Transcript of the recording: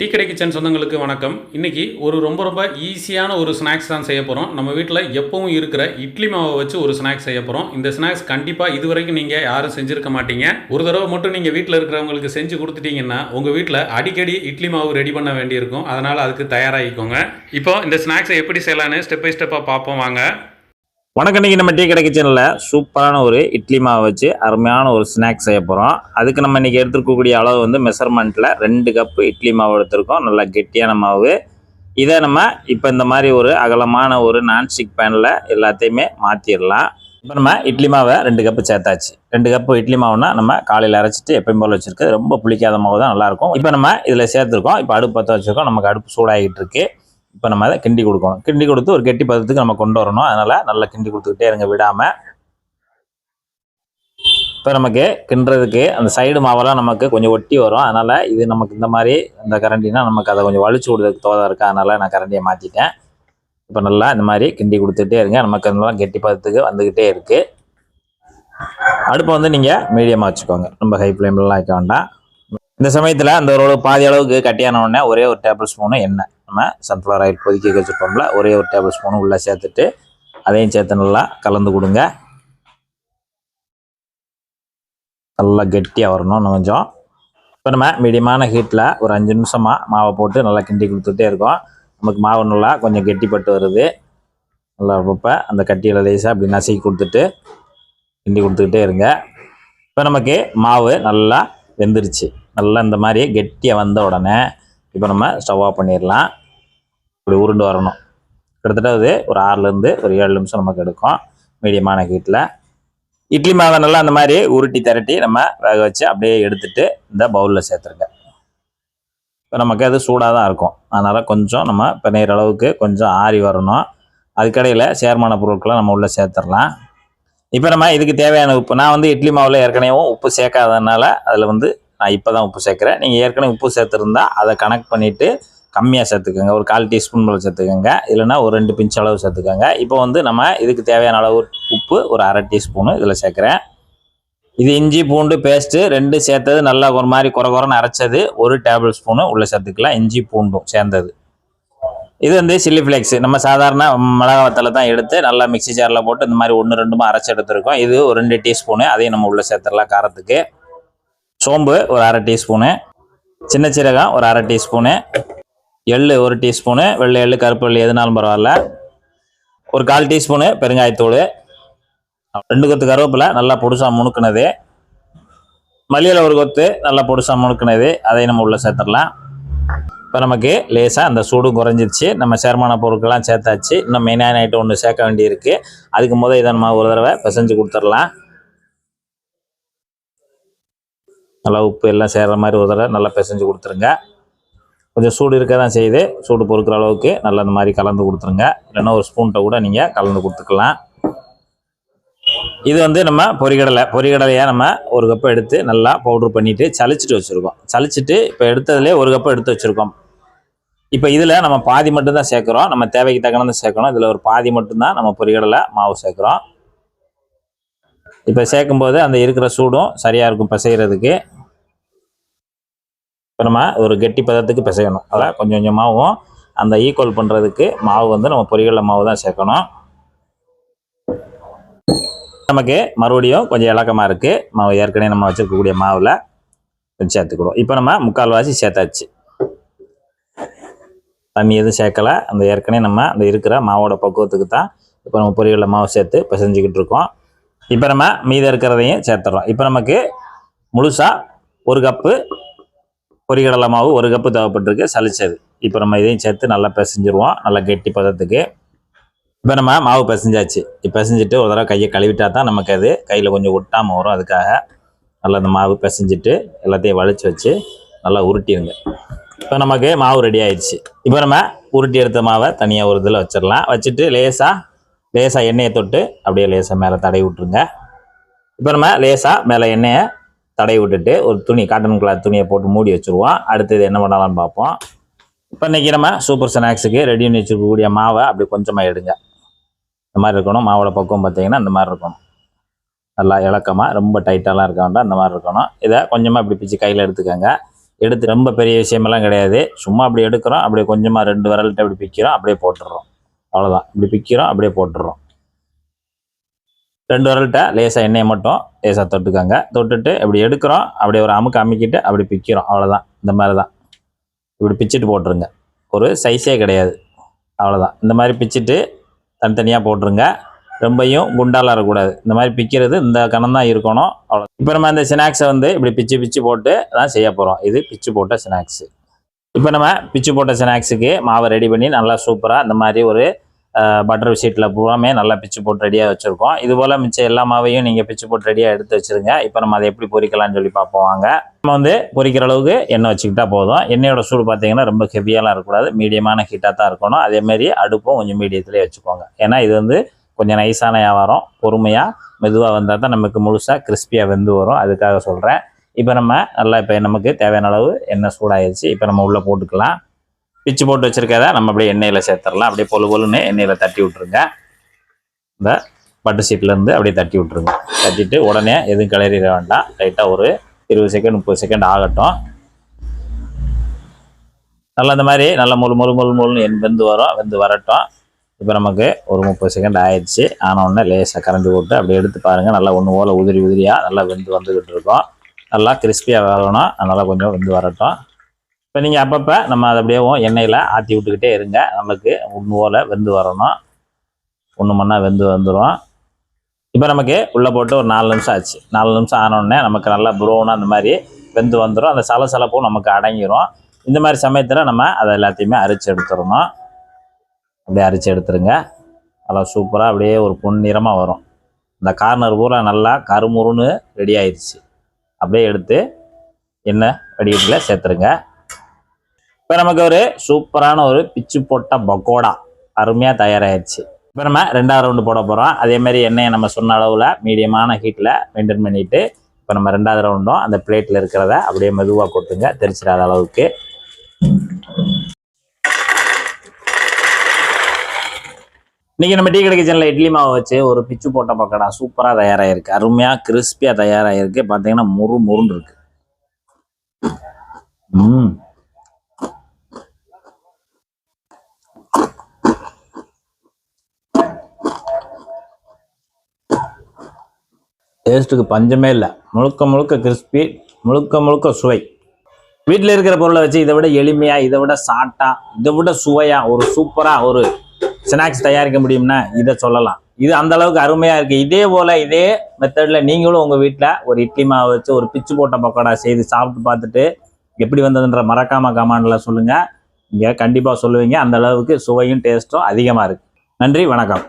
Tea கடை kitchen சொந்தங்களுக்கு வணக்கம். இன்னைக்கு ஒரு ரொம்ப ரொம்ப ஈஸியான ஒரு ஸ்நாக்ஸ் தான் செய்ய போகிறோம் நம்ம வீட்டில் எப்பவும் இருக்கிற இட்லி மாவை வச்சு ஒரு ஸ்நாக்ஸ் செய்ய போகிறோம் இந்த ஸ்நாக்ஸ் கண்டிப்பாக இது வரைக்கும் நீங்கள் யாரும் செஞ்சுருக்க மாட்டீங்க. ஒரு தடவை மட்டும் நீங்கள் வீட்டில் இருக்கிறவங்களுக்கு செஞ்சு கொடுத்துட்டீங்கன்னா உங்கள் வீட்டில் அடிக்கடி இட்லி மாவு ரெடி பண்ண வேண்டியிருக்கும். அதனால் அதுக்கு தயாராகிக்கோங்க. இப்போ இந்த ஸ்நாக்ஸை எப்படி செய்யலான்னு ஸ்டெப் பை ஸ்டெப்பாக பார்ப்போம். வாங்க. வணக்கம். இன்றைக்கி நம்ம டீ கிடைக்க சேனலில் சூப்பரான ஒரு இட்லி மாவு வச்சு அருமையான ஒரு ஸ்நாக்ஸ் செய்ய போகிறோம் அதுக்கு நம்ம இன்றைக்கி எடுத்துருக்கக்கூடிய அளவு வந்து மெஷர்மெண்ட்டில் ரெண்டு கப்பு இட்லி மாவு எடுத்திருக்கோம். நல்லா கெட்டியான மாவு. இதை நம்ம இப்போ இந்த மாதிரி ஒரு அகலமான ஒரு நான்ஸ்டிக் பேனில் எல்லாத்தையுமே மாற்றிடலாம் இப்போ நம்ம இட்லி மாவை ரெண்டு கப்பு சேர்த்தாச்சு. ரெண்டு கப்பு இட்லி மாவுனா நம்ம காலையில் அரைச்சிட்டு எப்பயும் போல் வச்சுருக்கு ரொம்ப புளிக்காத மாவு தான் நல்லாயிருக்கும் இப்போ நம்ம இதில் சேர்த்துருக்கோம். இப்போ அடுப்பு பற்ற வச்சுருக்கோம். நமக்கு அடுப்பு சூடாகிட்டு இருக்குது இப்போ நம்ம அதை கிண்டி கொடுக்கணும். கிண்டி கொடுத்து ஒரு கெட்டி பதத்துக்கு நம்ம கொண்டு வரணும். அதனால் நல்லா கிண்டி கொடுத்துக்கிட்டே இருங்க விடாமல் இப்போ நமக்கு கிண்டுறதுக்கு அந்த சைடு மாவெல்லாம் நமக்கு கொஞ்சம் ஒட்டி வரும். அதனால் இது நமக்கு இந்த மாதிரி இந்த கரண்டினா நமக்கு அதை கொஞ்சம் வலிச்சு விடுறதுக்கு தோதாக இருக்கா? அதனால் நான் கரண்டியை மாற்றிட்டேன் இப்போ நல்லா இந்த மாதிரி கிண்டி கொடுத்துட்டே இருங்க. நமக்கு நல்லா கெட்டி பதத்துக்கு வந்துக்கிட்டே இருக்குது அடுப்பை வந்து நீங்கள் மீடியமாக வச்சுக்கோங்க. ரொம்ப ஹை ஃப்ளேம்லலாம் வைக்க வேண்டாம். இந்த சமயத்தில் அந்த ஒரு பாதி அளவுக்கு கட்டியான உடனே ஒரே ஒரு டேபிள் ஸ்பூனு எண்ணெய். நம்ம சன்ஃப்ளவர் ஆயில் கொதிக்க வச்சுருப்போம்ல ஒரே ஒரு டேபிள் ஸ்பூனு உள்ளே சேர்த்துட்டு அதையும் சேர்த்து நல்லா கலந்து கொடுங்க. நல்லா கெட்டியாக வரணும் இன்னும் கொஞ்சம். இப்போ நம்ம மீடியமான ஹீட்டில் ஒரு அஞ்சு நிமிஷமாக மாவை போட்டு நல்லா கிண்டி கொடுத்துட்டே இருக்கோம். நமக்கு மாவு நல்லா கொஞ்சம் கெட்டிப்பட்டு வருது. நல்லா அப்பப்போ அந்த கட்டியில் லேசாக அப்படி நசுக்கி கொடுத்துட்டு கிண்டி கொடுத்துக்கிட்டே இருங்க. இப்போ நமக்கு மாவு நல்லா வெந்துருச்சு. நல்லா இந்த மாதிரி கெட்டியாக வந்த உடனே இப்போ நம்ம ஸ்டவ் ஆஃப் பண்ணிடலாம். இப்படி உருண்டு வரணும். கிட்டத்தட்ட அது ஒரு ஆறுலேருந்து ஒரு ஏழு நிமிஷம் நமக்கு எடுக்கும் மீடியமான ஹீட்டில் இட்லி மாவை நல்லா அந்த மாதிரி உருட்டி திரட்டி நம்ம வேக வச்சு அப்படியே எடுத்துட்டு இந்த பவுலில் சேர்த்துருங்க. இப்போ நமக்கு அது சூடாக தான் இருக்கும். அதனால் கொஞ்சம் நம்ம பிணையிற அளவுக்கு கொஞ்சம் ஆறி வரணும். அதுக்கடையில் சேர்மான பொருட்களை நம்ம உள்ளே சேர்த்துடலாம். இப்போ நம்ம இதுக்கு தேவையான உப்பு நான் வந்து இட்லி மாவில் ஏற்கனவே உப்பு சேர்க்காததுனால அதில் வந்து நான் இப்போ தான் உப்பு சேர்க்குறேன். நீங்கள் ஏற்கனவே உப்பு சேர்த்துருந்தா அதை கனெக்ட் பண்ணிவிட்டு கம்மியாக சேர்த்துக்கோங்க. ஒரு கால் டீஸ்பூன் போல் சேர்த்துக்கோங்க. இல்லைன்னா ஒரு ரெண்டு பிஞ்ச் அளவு சேர்த்துக்கோங்க. இப்போ வந்து நம்ம இதுக்கு தேவையான அளவு உப்பு ஒரு அரை டீஸ்பூனு இதில் சேர்க்குறேன். இது இஞ்சி பூண்டு பேஸ்ட்டு ரெண்டு சேர்த்தது நல்லா ஒரு மாதிரி குறை குறைன்னு அரைச்சது ஒரு டேபிள் ஸ்பூனு உள்ளே சேர்த்துக்கலாம். இஞ்சி பூண்டும் சேர்ந்தது. இது வந்து சில்லி ஃப்ளேக்ஸ் நம்ம சாதாரண மிளகா வத்தலை தான் எடுத்து நல்லா மிக்ஸி ஜாரில் போட்டு இந்த மாதிரி ஒன்று ரெண்டுமா அரைச்சி எடுத்துருக்கோம். இது ஒரு ரெண்டு டீஸ்பூனு. அதையும் நம்ம உள்ளே சேர்த்துடலாம் காரத்துக்கு. சோம்பு ஒரு அரை டீஸ்பூனு சின்ன சீரகம் ஒரு அரை டீஸ்பூனு எள்ளு ஒரு டீஸ்பூனு வெள்ளை எள்ளு கருப்பு எள்ளு எதுனாலும் பரவாயில்ல. ஒரு கால் டீஸ்பூனு பெருங்காயத்தூள் ரெண்டு கொத்து கருவேப்பிலை நல்லா பொடிசாக முணுக்குனது. மல்லியில் ஒரு கொத்து நல்லா பொடிசாக முணுக்குனது. அதையும் நம்ம உள்ளே சேர்த்துடலாம். இப்போ நமக்கு லேசாக அந்த சூடும் குறைஞ்சிருச்சு. நம்ம சேர்மான பொருட்கள்லாம் சேர்த்தாச்சு. இன்னும் மெயினான ஐட்டம் ஒன்று சேர்க்க வேண்டியிருக்கு. அதுக்கு முதல் இதை நம்ம ஒரு தடவை பிசைஞ்சு கொடுத்துடலாம். நல்லா உப்பு எல்லாம் சேர்கிற மாதிரி ஒரு தடவை நல்லா பிசைஞ்சு கொடுத்துருங்க. கொஞ்சம் சூடு இருக்க தான் செய்யுது. சூடு பொறுக்கிற அளவுக்கு நல்லா இந்த மாதிரி கலந்து கொடுத்துருங்க. இல்லைன்னா ஒரு ஸ்பூன்கிட்ட கூட நீங்கள் கலந்து கொடுத்துக்கலாம். இது வந்து நம்ம பொரிகடலை பொரிகடலையாக நம்ம ஒரு கப்பு எடுத்து நல்லா பவுட்ரு பண்ணிவிட்டு சளிச்சிட்டு வச்சுருக்கோம். சளிச்சிட்டு இப்போ எடுத்ததுலேயே ஒரு கப்பு எடுத்து வச்சுருக்கோம். இப்போ இதில் நம்ம பாதி மட்டும்தான் சேர்க்குறோம். நம்ம தேவைக்கு தக்கனது சேர்க்கணும். இதில் ஒரு பாதி மட்டும்தான் நம்ம பொரிகடலை மாவு சேர்க்குறோம். இப்போ சேர்க்கும்போது அந்த இருக்கிற சூடும் சரியாக இருக்கும் பிசைகிறதுக்கு இப்போ நம்ம ஒரு கெட்டி பதத்துக்கு பிசையணும். அதான் கொஞ்சம் கொஞ்சமாகவும் அந்த ஈக்குவல் பண்ணுறதுக்கு மாவு வந்து நம்ம பொரிகடலை மாவு தான் சேர்க்கணும். நமக்கு மறுபடியும் கொஞ்சம் இலக்கமாக இருக்குது மாவு ஏற்கனவே நம்ம வச்சுருக்கக்கூடிய மாவில் கொஞ்சம் சேர்த்துக்கிடுவோம். இப்போ நம்ம முக்கால்வாசி சேர்த்தாச்சு. தண்ணி எதுவும் சேர்க்கலை. அந்த ஏற்கனவே நம்ம அந்த இருக்கிற மாவோட பக்குவத்துக்கு தான் இப்போ நம்ம பொரியல மாவு சேர்த்து பிசைஞ்சிக்கிட்டு இருக்கோம். இப்போ நம்ம மீதம் இருக்கிறதையும் சேர்த்துடுறோம் இப்போ நமக்கு முழுசாக ஒரு கப்பு பொரிகடலை மாவு ஒரு கப்பு தேவைப்பட்டிருக்கு சலிச்சது இப்போ நம்ம இதையும் சேர்த்து நல்லா பிசைஞ்சிருவோம் நல்லா கெட்டி பதத்துக்கு. இப்போ நம்ம மாவு பிசைஞ்சாச்சு. இப்போ பிசைஞ்சிட்டு ஒரு தடவை கையை கழுவிட்டா தான் நமக்கு அது கையில் கொஞ்சம் ஒட்டாமல் வரும். அதுக்காக நல்லா அந்த மாவு பிசைஞ்சிட்டு எல்லாத்தையும் வலிச்சு வச்சு நல்லா உருட்டிடுங்க. இப்போ நமக்கு மாவு ரெடி ஆயிடுச்சு. இப்போ நம்ம உருட்டி எடுத்த மாவை தனியாக ஒரு இதில் வச்சிடலாம். வச்சுட்டு லேசாக லேசாக எண்ணெயை தொட்டு அப்படியே லேசாக மேலே தடவி விட்ருங்க இப்போ நம்ம லேசாக மேலே எண்ணெயை தடை விட்டுட்டு ஒரு துணி காட்டன் கலர் துணியை போட்டு மூடி வச்சுருவோம். அடுத்தது என்ன பண்ணலாம்னு பார்ப்போம். இப்போ இன்றைக்கி நம்ம சூப்பர் ஸ்நாக்ஸுக்கு ரெடி பண்ணி வச்சுருக்கக்கூடிய மாவை அப்படி கொஞ்சமாக எடுங்க. இந்த மாதிரி இருக்கணும். மாவோட பக்குவம் பார்த்தீங்கன்னா இந்த மாதிரி இருக்கணும். நல்லா இலக்கமாக ரொம்ப டைட்டாலாம் இருக்க வேண்டாம். இந்த மாதிரி இருக்கணும். இதை கொஞ்சமாக இப்படி பிச்சு கையில் எடுத்துக்கோங்க. எடுத்து ரொம்ப பெரிய விஷயமெல்லாம் கிடையாது. சும்மா அப்படி எடுக்கிறோம். அப்படியே கொஞ்சமாக ரெண்டு விரல்கிட்ட அப்படி பிக்கிறோம். அப்படியே போட்டுடுறோம். அவ்வளோதான் இப்படி பிக்கிறோம் அப்படியே போட்டுடுறோம். ரெண்டு விரல்கிட்ட லேசாக எண்ணெயை மட்டும் லேசாக தொட்டுக்கோங்க. தொட்டுட்டு இப்படி எடுக்கிறோம் அப்படியே ஒரு அமுக்கு அமுக்கிட்டு அப்படி பிக்கிறோம். அவ்வளோதான் இந்த மாதிரி தான் இப்படி பிச்சுட்டு போட்டுருங்க. ஒரு சைஸே கிடையாது. அவ்வளோதான் இந்த மாதிரி பிச்சுட்டு தனித்தனியாக போட்டுருங்க. ரொம்பையும் குண்டாலாம் இருக்கக்கூடாது இந்த மாதிரி பிக்கிறது இந்த கணம் தான் இருக்கணும். அவ்வளோ இப்போ நம்ம இந்த ஸ்நாக்ஸை வந்து இப்படி பிச்சு பிச்சு போட்டு தான் செய்ய போகிறோம் இது பிச்சு போட்ட ஸ்நாக்ஸு இப்போ நம்ம பிச்சு போட்ட ஸ்நாக்ஸுக்கு மாவை ரெடி பண்ணி நல்லா சூப்பராக இந்த மாதிரி ஒரு பட்டர் ஷீட்டில் பூராமே நல்லா பிச்சு போட்டு ரெடியாக வச்சுருக்கோம். இது போல் மிச்சம் எல்லா மாவையும் நீங்கள் பிச்சு போட்டு ரெடியாக எடுத்து வச்சுருங்க. இப்போ நம்ம அதை எப்படி பொரிக்கலாம்னு சொல்லி பார்ப்போம் வாங்க. நம்ம வந்து பொரிக்கிற அளவுக்கு எண்ணெய் வச்சுக்கிட்டா போதும். எண்ணெயோட சூடு பார்த்தீங்கன்னா ரொம்ப ஹெவியாலாம் இருக்கக்கூடாது. மீடியமான ஹீட்டாக தான் இருக்கணும். அதேமாரி அடுப்பும் கொஞ்சம் மீடியத்துலேயே வச்சுக்கோங்க. ஏன்னா இது வந்து கொஞ்சம் நைஸான வியாபாரம். பொறுமையாக மெதுவாக வந்தால் தான் நமக்கு முழுசாக கிறிஸ்பியாக வெந்து வரும். அதுக்காக சொல்கிறேன் இப்போ நம்ம நல்லா இப்போ நமக்கு தேவையான அளவு எண்ணெய் சூடாயிருச்சு. இப்போ நம்ம உள்ளே போட்டுக்கலாம். பிச்சு போட்டு வச்சுருக்கத நம்ம அப்படியே எண்ணெயில் சேர்த்துடலாம். அப்படியே பொழு பொழுன்னு எண்ணெயில் தட்டி விட்ருங்க இந்த பட்டு சீட்லேருந்து அப்படியே தட்டி விட்ருங்க தட்டிட்டு உடனே எதுவும் கிளறிட வேண்டாம். லைட்டாக ஒரு இருபது செகண்ட் முப்பது செகண்ட் ஆகட்டும். நல்லா இந்த மாதிரி நல்லா முழு முழு முழு முழுன்னு எண் வெந்து வரும். வெந்து வரட்டும். இப்போ நமக்கு ஒரு முப்பது செகண்ட் ஆயிடுச்சு ஆன உடனே லேசாக கரண்டி போட்டு அப்படி எடுத்து பாருங்கள் நல்லா ஒன்று போல் உதிரி உதிரியாக நல்லா வெந்து வந்துக்கிட்டு இருக்கோம். நல்லா கிறிஸ்பியாக வேகணும் அதனால் கொஞ்சம் வெந்து வரட்டும். இப்போ நீங்கள் அப்பப்போ நம்ம அதை அப்படியே எண்ணெயில் ஆற்றி விட்டுக்கிட்டே இருங்க. நமக்கு ஒன்று போல் வெந்து வரணும். ஒன்று மண்ணா வெந்து வந்துடும் இப்போ நமக்கு உள்ளே போட்டு ஒரு நாலு நிமிஷம் ஆச்சு. நாலு நிமிஷம் ஆனோடனே நமக்கு நல்லா ப்ரௌனாக அந்த மாதிரி வெந்து வந்துடும் அந்த சலசலப்பும் நமக்கு அடங்கிரும். இந்த மாதிரி சமயத்தில் நம்ம அதை எல்லாத்தையுமே அரிச்சு எடுத்துடணும். அப்படியே அரிச்சு எடுத்துருங்க. நல்லா சூப்பராக அப்படியே ஒரு பொன்னிறமாக வரும். இந்த கார்னர் பூரா நல்லா கருமுருன்னு ரெடி ஆயிடுச்சு. அப்படியே எடுத்து எண்ணெய் வடிகட்டில் சேர்த்துருங்க. இப்போ நமக்கு ஒரு சூப்பரான ஒரு பிச்சு போட்ட பக்கோடா அருமையாக தயாராகிடுச்சு இப்போ நம்ம ரெண்டாவது ரவுண்டு போட போகிறோம் அதேமாரி எண்ணெயை நம்ம சொன்ன அளவில் மீடியமான ஹீட்டில் மெயின்டைன் பண்ணிவிட்டு இப்போ நம்ம ரெண்டாவது ரவுண்டும் அந்த பிளேட்டில் இருக்கிறத அப்படியே மெதுவாக கொட்டுங்க. தெரிச்சிடாத அளவுக்கு. இன்னைக்கு நம்ம டீ கடை கிச்சனில் இட்லி மாவை வச்சு ஒரு பிச்சு போட்ட பக்கடா சூப்பராக தயாராகிருக்கு அருமையாக கிறிஸ்பியாக தயாராகிருக்கு பார்த்தீங்கன்னா முறு முருன்னு இருக்கு. ம். டேஸ்ட்டுக்கு பஞ்சமே இல்லை. முழுக்க முழுக்க கிறிஸ்பி முழுக்க முழுக்க சுவை. வீட்டில் இருக்கிற பொருளை வச்சு இதை விட எளிமையாக இதை விட சாட்டாக இதை விட சுவையாக ஒரு சூப்பராக ஒரு ஸ்நாக்ஸ் தயாரிக்க முடியும்னா இதை சொல்லலாம். இது அந்த அளவுக்கு அருமையாக இருக்குது இதே போல் இதே மெத்தடில் நீங்களும் உங்கள் வீட்டில் ஒரு இட்லி மாவு வச்சு ஒரு பிச்சு போட்ட பக்கோடா செய்து சாப்பிட்டு பார்த்துட்டு எப்படி வந்ததுன்ற மறக்காம கமாண்டில் சொல்லுங்கள் இங்கே கண்டிப்பாக சொல்லுவீங்க. அந்த அளவுக்கு சுவையும் டேஸ்ட்டும் அதிகமாக இருக்குது நன்றி வணக்கம்.